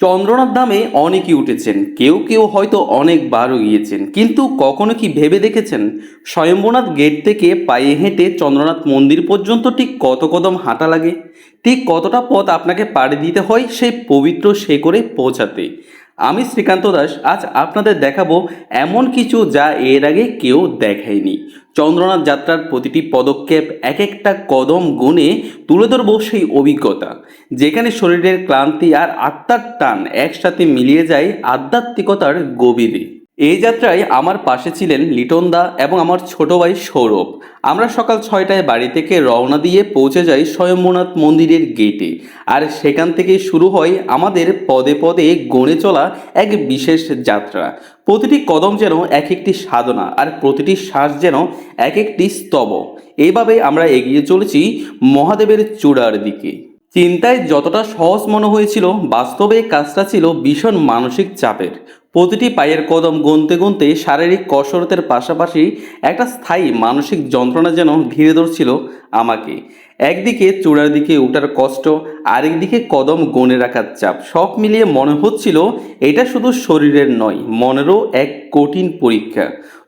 চন্দ্রনাথ ধামে অনেকেই উঠেছেন। কেউ কেউ হয়তো অনেকবারও গিয়েছেন। কিন্তু কখনো কি ভেবে দেখেছেন? স্বয়ম্ভনাথ গেট থেকে পায়ে হেঁটে চন্দ্রনাথ মন্দির পর্যন্ত ঠিক কত কদম হাঁটা লাগে? ঠিক কতটা পথ আপনাকে পাড়ি দিতে হয় সেই পবিত্র সে করে পৌঁছাতে? আমি শ্রীকান্ত দাস, আজ আপনাদের দেখাবো এমন কিছু যা এর আগে কেউ দেখায়নি চন্দ্রনাথ যাত্রার প্রতিটি পদক্ষেপ এক একটা কদম গুণে তুলে ধরবো সেই অভিজ্ঞতা। যেখানে শরীরের ক্লান্তি আর আত্মার টান একসাথে মিলিয়ে যায় আধ্যাত্মিকতার গভীরে। এই যাত্রায় আমার পাশে ছিলেন লিটনদা এবং আমার ছোট ভাই সৌরভ। আমরা সকাল ছয়টায় বাড়ি থেকে রওনা দিয়ে পৌঁছে যাই স্বয়ম্ভনাথ মন্দিরের গেটে। আর সেখান থেকে শুরু হয় আমাদের পদে পদে গড়ে চলা এক বিশেষ যাত্রা। প্রতিটি কদম যেন এক একটি সাধনা আর প্রতিটি শ্বাস যেন এক একটি স্তব এইভাবে আমরা এগিয়ে চলেছি মহাদেবের চূড়ার দিকে। চিন্তায় যতটা সহজ মনে হয়েছিল, বাস্তবে কাজটা ছিল ভীষণ মানসিক চাপের। প্রতিটি পায়ের কদম গুনতে গুনতে শারীরিক কসরতের পাশাপাশি একটা স্থায়ী মানসিক যন্ত্রণা যেন ঘিরে ধরছিল আমাকে। একদিকে চূড়ার দিকে ওঠার কষ্ট আরেকদিকে কদম গনে রাখার চাপ। সব মিলিয়ে মনে হচ্ছিল এটা শুধু শরীরের নয়, মনেরও এক কঠিন পরীক্ষা।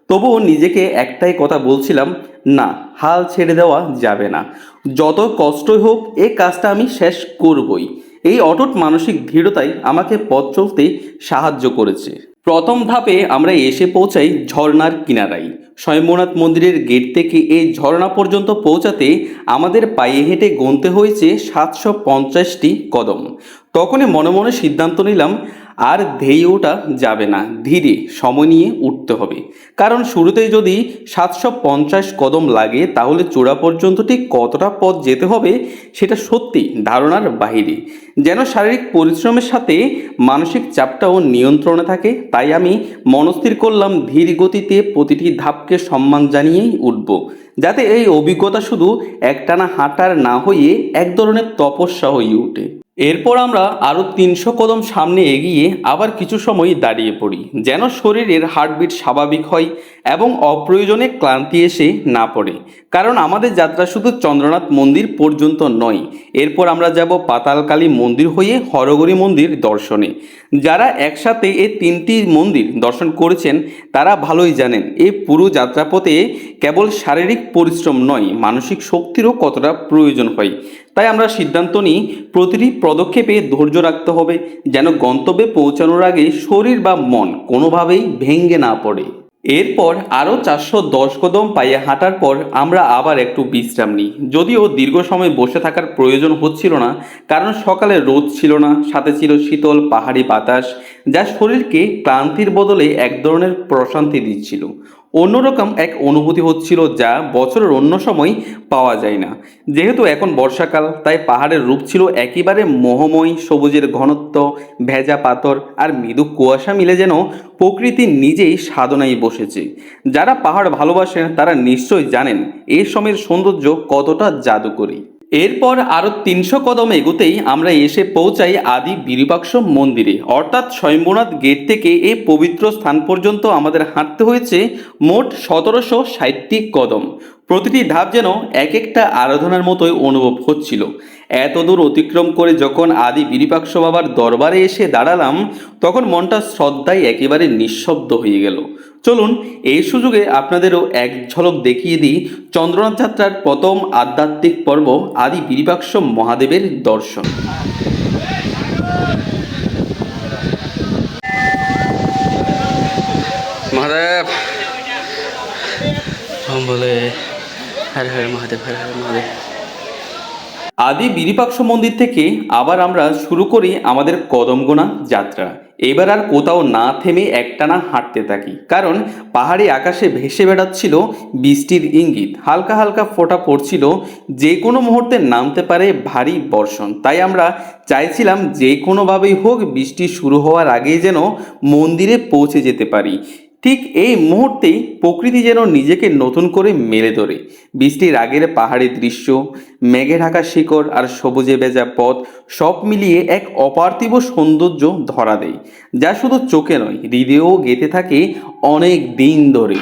তবুও নিজেকে একটাই কথা বলছিলাম, না, হাল ছেড়ে দেওয়া যাবে না। যত কষ্টই হোক, এ কাজটা আমি শেষ করবই। এই অটুট মানসিক দৃঢ়তাই আমাকে পথ চলতে সাহায্য করেছে। প্রথম ধাপে আমরা এসে পৌঁছাই ঝর্ণার কিনারায়। স্বয়ম্ভনাথ মন্দিরের গেট থেকে এই ঝর্ণা পর্যন্ত পৌঁছাতে আমাদের পায়ে হেঁটে গুনতে হয়েছে সাতশো পঞ্চাশটি কদম। তখনই মনে মনে সিদ্ধান্ত নিলাম আর ধেয়ে ওঠা যাবে না। ধীরে সময় নিয়ে উঠতে হবে। কারণ শুরুতেই যদি সাতশো পঞ্চাশ কদম লাগে, তাহলে চূড়া পর্যন্ত ঠিক কতটা পথ যেতে হবে সেটা সত্যি ধারণার বাহিরে যেন শারীরিক পরিশ্রমের সাথে মানসিক চাপটাও নিয়ন্ত্রণে থাকে, তাই আমি মনস্থির করলাম ধীর গতিতে প্রতিটি ধাপকে সম্মান জানিয়েই উঠব। যাতে এই অভিজ্ঞতা শুধু একটানা হাঁটার না হয়ে এক ধরনের তপস্যা হয়ে ওঠে। এরপর আমরা আরও তিনশো কদম সামনে এগিয়ে আবার কিছু সময় দাঁড়িয়ে পড়ি। যেন শরীরের হার্টবিট স্বাভাবিক হয় এবং অপ্রয়োজনে ক্লান্তি এসে না পড়ে। কারণ আমাদের যাত্রা শুধু চন্দ্রনাথ মন্দির পর্যন্ত নয়, এরপর আমরা যাব পাতালকালী মন্দির হয়ে হরগরি মন্দির দর্শনে। যারা একসাথে এই তিনটি মন্দির দর্শন করেছেন, তারা ভালোই জানেন এই পুরো যাত্রাপথে কেবল শারীরিক পরিশ্রম নয়, মানসিক শক্তিরও কতটা প্রয়োজন হয়। তাই আমরা সিদ্ধান্ত নিই, প্রতিটি পদক্ষেপে ধৈর্য রাখতে হবে, যেন গন্তব্যে পৌঁছানোর আগে শরীর বা মন কোনোভাবেই ভেঙে না পড়ে। এরপর আরও চারশো দশ কদম পায়ে হাঁটার পর আমরা আবার একটু বিশ্রাম নিই। যদিও দীর্ঘ সময় বসে থাকার প্রয়োজন হচ্ছিল না, কারণ সকালে রোদ ছিল না, সাথে ছিল শীতল পাহাড়ি বাতাস, যা শরীরকে ক্লান্তির বদলে এক ধরনের প্রশান্তি দিচ্ছিল। অন্যরকম এক অনুভূতি হচ্ছিল যা বছরের অন্য সময় পাওয়া যায় না। যেহেতু এখন বর্ষাকাল, তাই পাহাড়ের রূপ ছিল একেবারে মোহময়, সবুজের ঘনত্ব, ভেজা পাথর আর মৃদু কুয়াশা মিলে যেন প্রকৃতি নিজেই সাধনায় বসেছে। যারা পাহাড় ভালোবাসেন, তারা নিশ্চয়ই জানেন এই সময়ের সৌন্দর্য কতটা জাদুকরী। এরপর আরও তিনশো কদম এগোতেই আমরা এসে পৌঁছাই আদি বিরূপাক্ষ মন্দিরে। অর্থাৎ স্বয়ম্ভনাথ গেট থেকে এই পবিত্র স্থান পর্যন্ত আমাদের হাঁটতে হয়েছে মোট সতেরোশো ষাটটি কদম। প্রতিটি ধাপ যেন এক একটা আরাধনার মতোই অনুভব হচ্ছিল। এত দূর অতিক্রম করে যখন আদি বিরূপাক্ষ বাবার দরবারে এসে দাঁড়ালাম, তখন মনটা শ্রদ্ধায় একেবারে নিঃশব্দ হয়ে গেল। চলুন, এই সুযোগে আপনাদেরও এক ঝলক দেখিয়ে দিই চন্দ্রনাথ যাত্রার প্রথম আধ্যাত্মিক পর্ব আদি বিরূপাক্ষ মহাদেবের দর্শন। মহাদেব हम হর মহাদেব মহাদেব। আদি বিরিপাক্ষ মন্দির থেকে আবার আমরা শুরু করি আমাদের কদমগোনা যাত্রা। এবার আর কোথাও না থেমে একটানা হাঁটতে থাকি। কারণ পাহাড়ি আকাশে ভেসে বেড়াচ্ছিল বৃষ্টির ইঙ্গিত। হালকা হালকা ফোটা পড়ছিল, যে কোনো মুহূর্তে নামতে পারে ভারী বর্ষণ। তাই আমরা চাইছিলাম যে কোনোভাবেই হোক বৃষ্টি শুরু হওয়ার আগেই যেন মন্দিরে পৌঁছে যেতে পারি। ঠিক এই মুহূর্তেই প্রকৃতি যেন নিজেকে নতুন করে মেলে ধরে। বৃষ্টির আগের পাহাড়ি দৃশ্য, মেঘে ঢাকা শিকড় আর সবুজে বেজা পথ সব মিলিয়ে এক অপার্থিব সৌন্দর্য ধরা দেয়, যা শুধু চোখে নয়, হৃদয়েও গেঁথে থাকে অনেক দিন ধরে।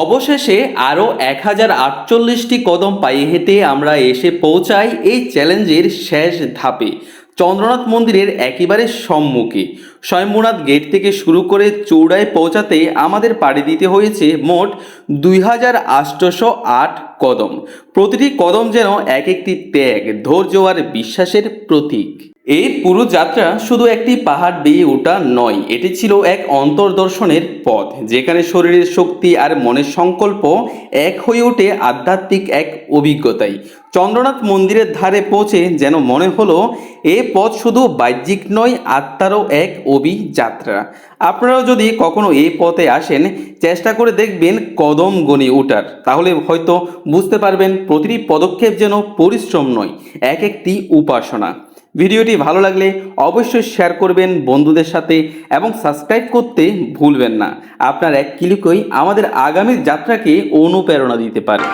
অবশেষে আরও এক হাজার আটচল্লিশটি কদম পায়ে হেঁটে আমরা এসে পৌঁছাই এই চ্যালেঞ্জের শেষ ধাপে, চন্দ্রনাথ মন্দিরের একেবারে সম্মুখে। স্বয়ম্ভূনাথ গেট থেকে শুরু করে চৌড়ায় পৌঁছাতে আমাদের পাড়ি দিতে হয়েছে মোট দুই হাজার আটশোশো আট কদম। প্রতিটি কদম যেন এক একটি ত্যাগ, ধৈর্য আর বিশ্বাসের প্রতীক। এই পুরো যাত্রা শুধু একটি পাহাড় বেয়ে ওঠা নয়, এটি ছিল এক অন্তর্দর্শনের পথ, যেখানে শরীরের শক্তি আর মনের সংকল্প এক হয়ে ওঠে আধ্যাত্মিক এক অভিজ্ঞতায় চন্দ্রনাথ মন্দিরের ধারে পৌঁছে যেন মনে হলো, এ পথ শুধু বাহ্যিক নয়, আত্মারও এক অভিযাত্রা। আপনারাও যদি কখনো এই পথে আসেন, চেষ্টা করে দেখবেন কদম গণি ওঠার। তাহলে হয়তো বুঝতে পারবেন, প্রতিটি পদক্ষেপ যেন পরিশ্রম নয়, এক একটি উপাসনা। ভিডিওটি ভালো লাগলে অবশ্যই শেয়ার করবেন বন্ধুদের সাথে এবং সাবস্ক্রাইব করতে ভুলবেন না। আপনার এক ক্লিকই আমাদের আগামীর যাত্রাকে অনুপ্রেরণা দিতে পারে।